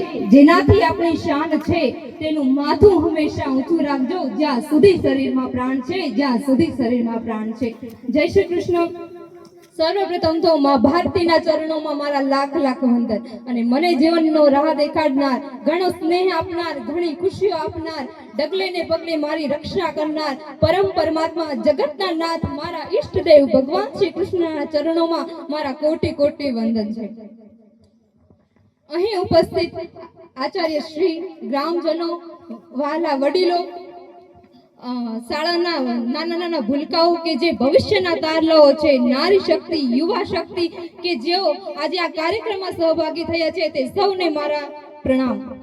જેનાથી આપણી શાન છે, તેનું માથું હંમેશા ઊંચું રાખજો, જ્યાં સુધી શરીરમાં પ્રાણ છે, જ્યાં સુધી શરીરમાં પ્રાણ છે. જય શ્રી કૃષ્ણ. સર્વપ્રથમ તો મા ભારતીના ચરણોમાં મારા લાખ લાખ વંદન. અને મને જીવનનો રાહ દેખાડનાર, ઘણો સ્નેહ આપનાર, ઘણી ખુશીઓ આપનાર, ડગલે ને પગલે મારી રક્ષા કરનાર, પરમ પરમાત્મા જગતના નાથ મારા ઈષ્ટદેવ ભગવાન શ્રી કૃષ્ણના ચરણોમાં મારા કોટી કોટી વંદન છે. અહીં ઉપસ્થિત આચાર્ય શ્રી ગ્રામજનો વાલા વડીલો શાળાના નાના નાના ભૂલકાઓ કે જે ભવિષ્યના તારલાઓ છે, નારી શક્તિ, યુવા શક્તિ કે જેઓ આજે આ કાર્યક્રમમાં સહભાગી થયા છે તે સૌને મારા પ્રણામ.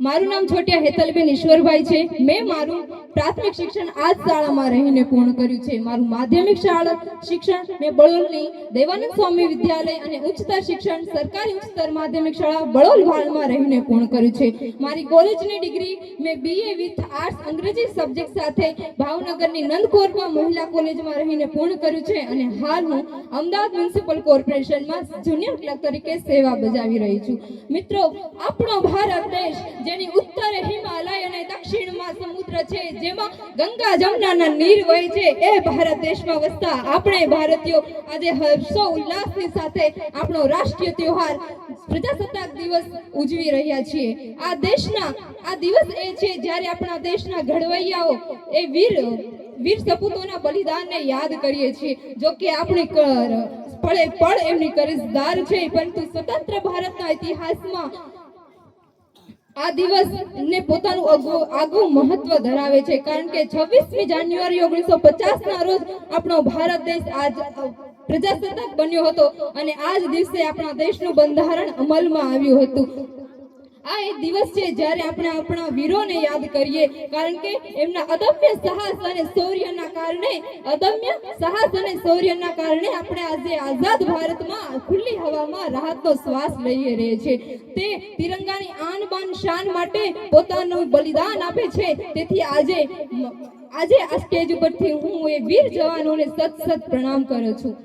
મારું નામ છોટિયા હેતલબેન ઈશ્વરભાઈ છે. મેં મારું પ્રાથમિક શિક્ષણ આ જ શાળામાં રહીને પૂર્ણ કર્યું છે. મારું માધ્યમિક શાળા શિક્ષણ મેં બળોલની દેવાનંદ સ્વામી વિદ્યાલય અને ઉચ્ચતર શિક્ષણ સરકારી ઉચ્ચતર માધ્યમિક શાળા બળોલ વાળમાં રહીને પૂર્ણ કર્યું છે. મારી કોલેજની ડિગ્રી મેં બીએ વિથ આર્ટ્સ અંગ્રેજી સબ્જેક્ટ સાથે ભાવનગરની નંદકોરમાં મહિલા કોલેજમાં રહીને પૂર્ણ કર્યું છે અને હાલ હું અમદાવાદ મ્યુનિસિપલ કોર્પોરેશનમાં જુનિયર ક્લર્ક તરીકે સેવા બજાવી રહી છું. મિત્રો, આપણો ભારત દેશ જેની ઉત્તરે હિમાલય અને દક્ષિણમાં સમુદ્ર છે, જેમાં ગંગા જમનાના નીર વહે છે. એ ભારત દેશમાં વસતા આપણે ભારતીયો આજે હર્ષો ઉલ્લાસની સાથે આપણો રાષ્ટ્રીય તહેવાર પ્રજાસત્તાક દિવસ ઉજવી રહ્યા છીએ. આ દેશના, આ દિવસ એ છે જ્યારે આપણા દેશના ઘડવૈયાઓ એ વીર વીર સપૂતોના બલિદાનને યાદ કરીએ છીએ. જો કે આપણી પળે પળ એમની કરજદાર છે, પરંતુ સ્વતંત્ર ભારતના ઇતિહાસમાં આ દિવસ ને પોતાનું આગવું મહત્વ ધરાવે છે. કારણ કે 26મી જાન્યુઆરી 1950 ના રોજ આપણો ભારત દેશ આજ પ્રજાસત્તાક બન્યો હતો અને આ જ દિવસે આપણા દેશનું બંધારણ અમલમાં આવ્યું હતું. આ એક દિવસ છે જ્યારે આપણે આપણા વીરોને યાદ કરીએ, કારણ કે એમના અદમ્ય સાહસ અને શૌર્યના કારણે, અદમ્ય સાહસ અને શૌર્યના કારણે આપણે આજે આઝાદ ભારતમાં ખુલ્લી હવામાં રાહતનો શ્વાસ લઈ રહીએ છીએ. તે તિરંગાની આન બાન શાન માટે પોતાનું બલિદાન આપે છે. તેથી આજે આજે આ સ્ટેજ ઉપરથી હું એ વીર જવાનોને સત સત પ્રણામ કરું છું.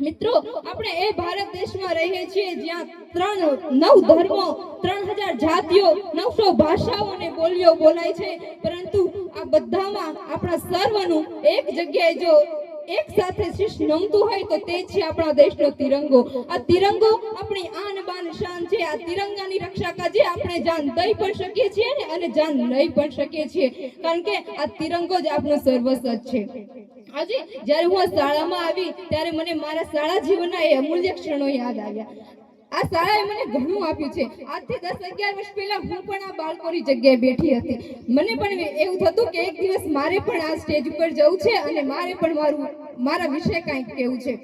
મિત્રો, આપણે એ ભારત દેશમાં રહીએ છીએ જ્યાં ત્રણ, નવ ધર્મો, ત્રણ હજાર જાતિઓ, નવસો ભાષાઓ અને બોલીઓ બોલાય છે. પરંતુ આ બધામાં આપણા સર્વનું એક જગ્યાએ જો એક સાથે શીશ નમતું હોય તો તે છે આપણા દેશનો તિરંગો. આ તિરંગો આપણી આન બાન શાન છે. આ તિરંગાની રક્ષા કાજે આપણે જાન દઈ પણ શકીએ છીએ ને અને જાન લઈ પણ શકીએ છીએ. કારણ કે આ તિરંગો જ આપણો સર્વસ્વ છે. આજે જ્યારે હું શાળામાં આવી, ત્યારે મને મારા શાળા જીવનના એ અમૂલ્ય ક્ષણો યાદ આવ્યા. આ શાળાએ મને ઘણું આપ્યું છે. આજથી દસ અગિયાર વર્ષ પહેલા હું પણ આ બાળકોની જગ્યાએ બેઠી હતી. મને પણ એવું થતું કે એક દિવસ મારે પણ આ સ્ટેજ ઉપર જવું છે અને મારે પણ મારું મારા વિશે કંઈક કહેવું છે.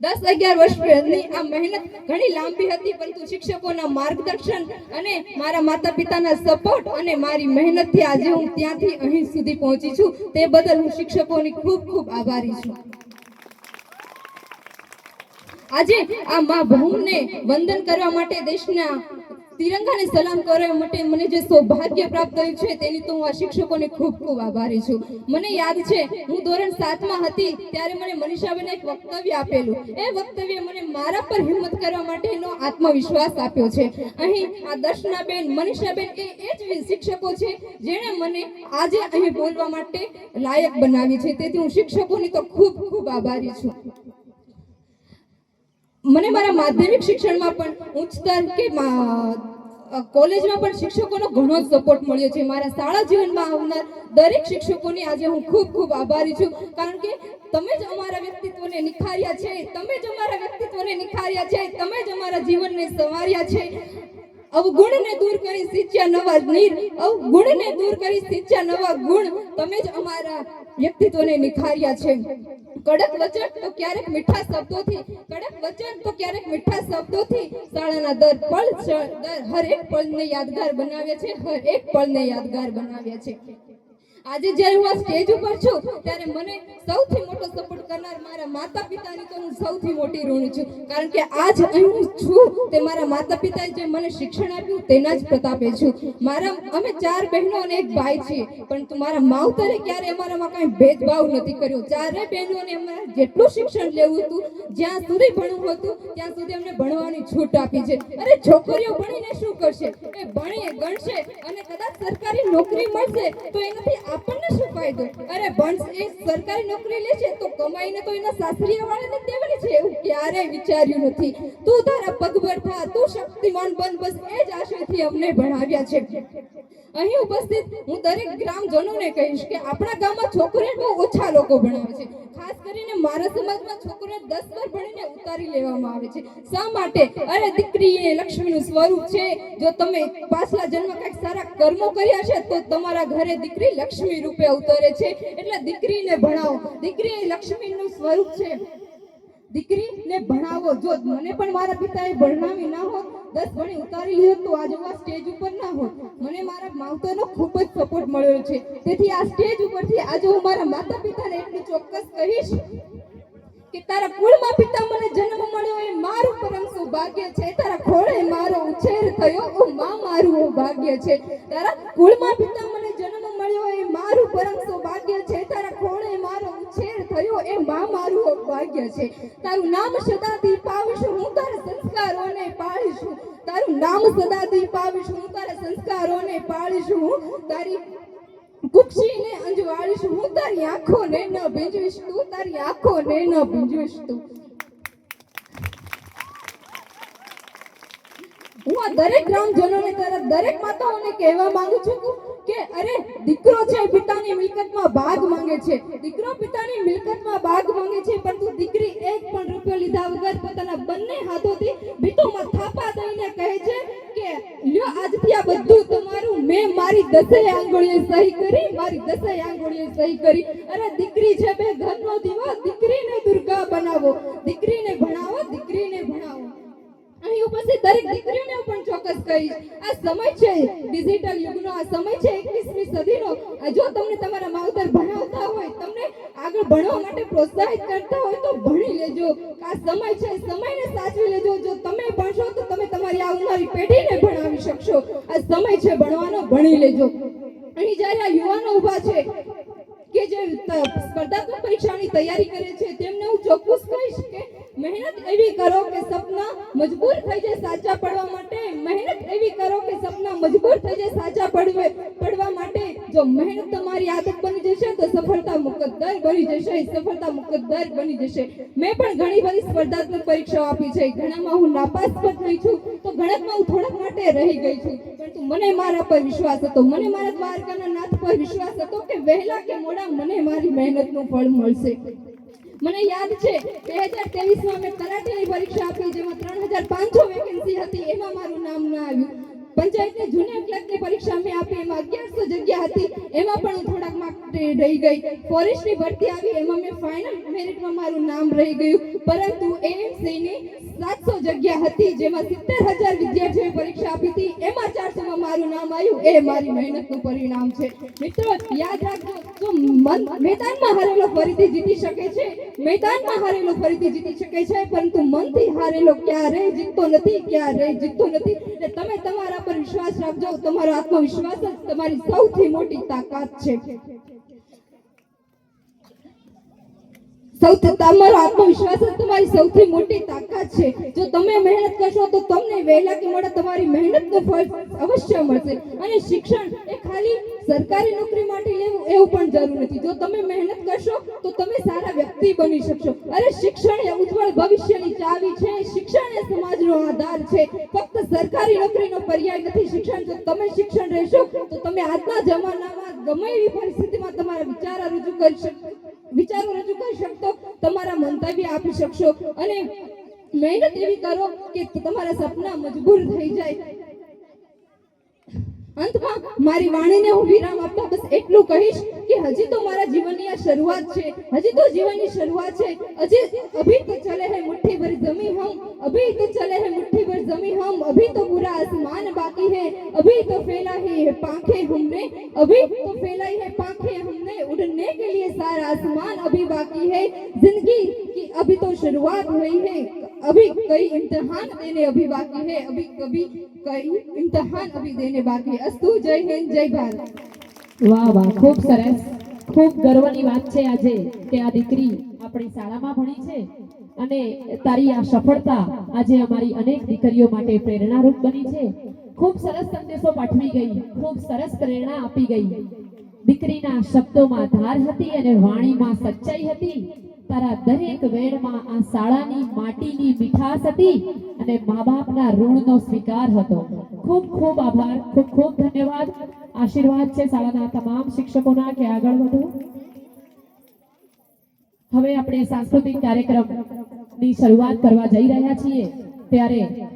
દસ અગિયાર વર્ષ પહેલાની આ મહેનત ઘણી લાંબી હતી, પરંતુ શિક્ષકોના માર્ગદર્શન અને મારા માતા પિતાના સપોર્ટ અને મારી મહેનતથી આજે હું ત્યાંથી અહીં સુધી પહોંચી છું. તે બદલ હું શિક્ષકોની ખૂબ ખૂબ આભારી છું. આજે આ મા બહુને વંદન કરવા માટે દેશના તિરંગાને સલામ કરવા માટે મને જે સૌભાગ્ય પ્રાપ્ત થયું છે તેની તો હું આ શિક્ષકોને ખૂબ ખૂબ આભારી છું. મને યાદ છે, હું ધોરણ સાતમાં હતી ત્યારે મને મનીષાબેને એક વક્તવ્ય આપેલું. એ વક્તવ્ય મને મારા પર હિંમત કરવા માટેનો આત્મવિશ્વાસ આપ્યો છે. અહીં આ દર્શનાબેન, મનીષાબેન એ એ જ શિક્ષકો છે જેણે મને આજે અહીં બોલવા માટે લાયક બનાવી છે. તેથી હું શિક્ષકોની તો ખૂબ ખૂબ આભારી છું. મને મારા માધ્યમિક શિક્ષણમાં પણ ઉચ્ચતર કે કોલેજમાં પણ શિક્ષકોનો ઘણો જ સપોર્ટ મળ્યો છે. મારા શાળા જીવનમાં આવનાર દરેક શિક્ષકોની આજે હું ખૂબ ખૂબ આભારી છું. કારણ કે તમે જ અમારા વ્યક્તિત્વને નિખાર્યા છે, તમે જ અમારા વ્યક્તિત્વને નિખાર્યા છે, તમે જ અમારા જીવનને સંવાર્યા છે. અવગુણને દૂર કરી સિંચ્યા નવા નીર, અવગુણને દૂર કરી સિંચ્યા નવા ગુણ. તમે જ અમારા વ્યક્તિત્વને નિખાર્યા છે. કડક વચન તો ક્યારેક મીઠા શબ્દોથી, કડક વચન તો ક્યારેક મીઠા શબ્દોથી શાળાના દર પળ દર હર એક પળને યાદગાર બનાવ્યા છે હર એક પળને યાદગાર બનાવ્યા છે. આજે જ્યારે હું આ સ્ટેજ ઉપર છું, ત્યારે મને સૌથી મોટો સપોર્ટ કરનાર મારા માતા પિતાની તો હું સૌથી મોટી ઋણ છું. કારણ કે આજ અહીં હું છું, તે મારા માતા પિતાએ જે મને શિક્ષણ આપ્યું, તેના જ પ્રતાપે છું. મારા, અમે ચાર બહેનો અને એક ભાઈ છીએ, પરંતુ મારા માવતરે ક્યારે અમારામાં કાંઈ ભેદભાવ નથી કર્યો. ચારે બહેનોને અમારે જેટલું શિક્ષણ લેવું હતું જ્યાં સુધી ભણવું હતું, ત્યાં સુધી અમને ભણવાની છૂટ આપી છે. અરે છોકરીઓ ભણીને શું કરશે? એ ભણીએ, ગણશે અને કદાચ સરકારી નોકરી મળશે તો એનાથી આપણને શું ફાયદો? અરે ભણશે, એ સરકારી નોકરી લેશે તો કમાઈને તો એના સાસરીયા વાળાને દેવાની છે એવું ક્યારેય વિચાર્યું નથી. તું તારા પગભર થા, તું શક્તિમાન બન, બસ એ જ આશયથી અમને ભણાવ્યા છે. અહીં ઉપસ્થિત હું દરેક ગ્રામજનોને કહીશ કે આપણા ગામમાં છોકરીઓને બહુ ઓછા લોકો ભણાવે છે. ખાસ કરીને મારા સમાજમાં છોકરીઓ દસ વાર ભણીને ઉતારી લેવામાં આવે છે. શા માટે? અરે દીકરી, એ લક્ષ્મીનું સ્વરૂપ છે. જો તમે પાછલા જન્મ કંઈક સારા કર્મો કર્યા છે, તો તમારા ઘરે દીકરી લક્ષ્મી રૂપે અવતરે છે. એટલે દીકરીને ભણાવો. દીકરી એ લક્ષ્મીનું સ્વરૂપ છે. દીકરીને ભણાવો. જો મને પણ મારા પિતાએ ભણાવી ના હોત, દસ ગણી ઉતારી લીધો તો આજે હું સ્ટેજ ઉપર ના હોત. મને મારા માવતરનો ખૂબ જ સપોર્ટ મળ્યો છે. તેથી આ સ્ટેજ ઉપરથી આજે હું મારા માતા પિતાને એટલું ચોક્કસ કહીશ. કે તારા કુળમાં પિતા મને જન્મ મળ્યો એ મારું પરમ સૌભાગ્ય છે. તારા ખોળે મારો ઉછેર થયો, ઓ માં મારું ભાગ્ય છે. તારા કુળમાં પિતા મને જન્મ મળ્યો એ મારું પરમ સૌભાગ્ય છે. તારા ખોળે મારો ઉછેર થયો એ માં મારું ભાગ્ય છે. તારું નામ સદા પાવીશ, હું તારા સંસ્કારોને પાળીશું. તારું નામ સદા પાવીશ, હું તારા સંસ્કારોને પાળીશું. હું તારી કુક્ષીને અંજવાળીશ, હું તારી આંખોને ન ભીંજવીશ, તું તારી આંખોને ન ભીંજવીશ તું. હું આ દરેક ગ્રામજનોને તરફ દરેક માતાઓને કહેવા માંગુ છું કે, અરે, દીકરો છે પિતાની મિલકતમાં ભાગ માંગે છે. દીકરો પિતાની મિલકતમાં ભાગ માંગે છે પરંતુ દીકરી એક પણ રૂપિયો લીધા વગર પોતાના બંને હાથોથી ભીતોમાં લ્યો આજથી આ બધું તમારું. મેં મારી દસેય આંગળીએ સહી કરી, મારી દસેય આંગળીએ સહી કરી. અરે દીકરી છે બે, ઘરનો દીવો, દીકરીને દુર્ગા બનાવો. દીકરીને ભણાવો દીકરીને ભણાવો. અહીં ઉપસ્થિત દરેક દીકરીઓને પણ ચોક્કસ કહીશ. આ સમય છે ડિજિટલ યુગનો, આ સમય છે 21મી સદીનો. જો તમને તમારા માવતર ભણાવતા હોય, તમને આગળ ભણવા માટે પ્રોત્સાહિત કરતા હોય તો ભણી લેજો. આ સમય છે, સમયને સાચવી લેજો. જો તમે ભણશો તો તમે તમારી આવનારી ભણાવી શકશો આ સમય છે ભણવાનો, ભણી લેજો. અહીં જ્યારે આ યુવાનો ઊભા છે, કે જે સ્પર્ધાત્મક પરીક્ષાની તૈયારી કરે છે, તેમને હું ચોક્કસ કહીશ કે મહેનત એવી કરો કે સપના મજબૂર થઈ જાય સાચા પડવા માટે. મહેનત એવી કરો કે સપના મજબૂર થઈ જાય સાચા પડવે. જો મહેનત તમારી આદત બની જશે તો સફળતા મુકદ્દર બની જશે, સફળતા મુકદ્દર બની જશે. મેં પણ ઘણી બધી સ્પર્ધાત્મક પરીક્ષાઓ આપી છે. ઘણામાં હું નાપાસ પણ થઈ છું. તો ઘણામાં હું થોડાક માટે રહી ગઈ છું. પરંતુ મને મારા પર વિશ્વાસ હતો. મને મારા દ્વારકાના નાથ પર વિશ્વાસ હતો કે વહેલા કે મોડા મને મારી મહેનતનું ફળ મળશે. મને યાદ છે, બે હજાર તેવીસમાં મેં કરાટેની પરીક્ષા આપી, જેમાં ત્રણ હજાર પાંચસો વેકેન્સી હતી. એમાં મારું નામ ના આવ્યું. પંચાયતની જુનિયર ક્લર્કની પરીક્ષા મેં આપી, એમાં અગિયારસો જગ્યા હતી. એમાં પણ હું થોડાક માર્ક રહી ગઈ. ફોરેસ્ટની ભરતી આવી, એમાં મેં ફાઇનલ મેરિટમાં મારું નામ રહી ગયું. પરંતુ એએમસીની સાતસો જગ્યા હતી, જેમાં સિત્તેર હજાર વિદ્યાર્થીઓએ પરીક્ષા આપી હતી. એમાં ચારસોમાં મારું નામ આવ્યું. એ મારી મહેનતનું પરિણામ છે. મિત્રો, યાદ રાખજો, જો મન મેદાનમાં હારેલો ફરીથી જીતી શકે છે, મેદાનમાં હારેલો ફરીથી જીતી શકે છે, પરંતુ મનથી હારેલો ક્યારેય જીતતો નથી, ક્યારેય જીતતો નથી. એટલે તમે તમારા પર વિશ્વાસ રાખજો. તમારો આત્મવિશ્વાસ જ તમારી સૌથી મોટી તાકાત છે. સૌથી તમારો આત્મવિશ્વાસ જ તમારી સૌથી મોટી તાકાત છે. જો તમે મહેનત કરશો તો તમને વહેલા કે મોડા તમારી મહેનતનું ફળ અવશ્ય મળશે. અને શિક્ષણ એ ખાલી સરકારી નોકરી માટે લેવું એવું પણ જરૂર નથી. જો તમે મહેનત કરશો તો તમે સારા વ્યક્તિ બની શકશો. અરે શિક્ષણ એ ઉજ્જવળ ભવિષ્યની ચાવી છે. શિક્ષણ એ સમાજનો આધાર છે. ફક્ત સરકારી નોકરીનો પર્યાય નથી. શિક્ષણ, જો તમે શિક્ષણ રહેશો તો તમે આજના જમાનામાં ગમે એવી પરિસ્થિતિમાં તમારા વિચારો રજૂ કરી શકશો વિચારો રજૂ કરી શકશો તમારા મંતવ્ય આપી શકશો. અને મહેનત એવી કરો કે તમારા સપના મજબૂર થઈ જાય. અંતમાં મારી વાણીને હું વિરામ આપતા બસ એટલું કહીશ કે હજી તો મારા જીવનની આ શરૂઆત છે. હજી તો જીવનની શરૂઆત છે. હજી અભી તો ચલે હે મુઠ્ઠી ભર જમી હમ, અભી તો ચલે હે મુઠ્ઠી ભર જમી હમ, અભી તો પૂરા આસમાન अभी तो फैला है पंखे हमने अभी तो फैलाई है पंखे हमने उड़ने के लिए सारा आसमान अभी बाकी है जिंदगी की अभी तो शुरुआत हुई है अभी कई इम्तिहान देने अभी बाकी है अभी कभी कई इम्तिहान अभी देने बाकी है अस्तु जय हिंद जय भारत વાહ વાહ ખૂબ સરસ ખૂબ ગર્વની વાત છે આજે કે આ દીકરી આપણી શાળામાં ભણી છે અને તારી આ સફળતા આજે અમારી અનેક દીકરીઓ માટે પ્રેરણારૂપ બની છે ખૂબ સરસ સંદેશો પાઠવી ગઈ. ખૂબ સરસ પ્રેરણા આપી ગઈ. દીકરીના શબ્દોમાં ધાર હતી અને વાણીમાં સચ્ચાઈ હતી. તારા દરેક વેળમાં આ શાળાની માટીની મીઠાશ હતી અને મા બાપના ઋણનો સ્વીકાર હતો. ખૂબ ખૂબ આભાર. ખૂબ ખૂબ ધન્યવાદ. આશીર્વાદ છે શાળાના તમામ શિક્ષકોના કે આગળ વધો? હવે આપણે સાંસ્કૃતિક કાર્યક્રમની શરૂઆત કરવા જઈ રહ્યા છીએ. ત્યારે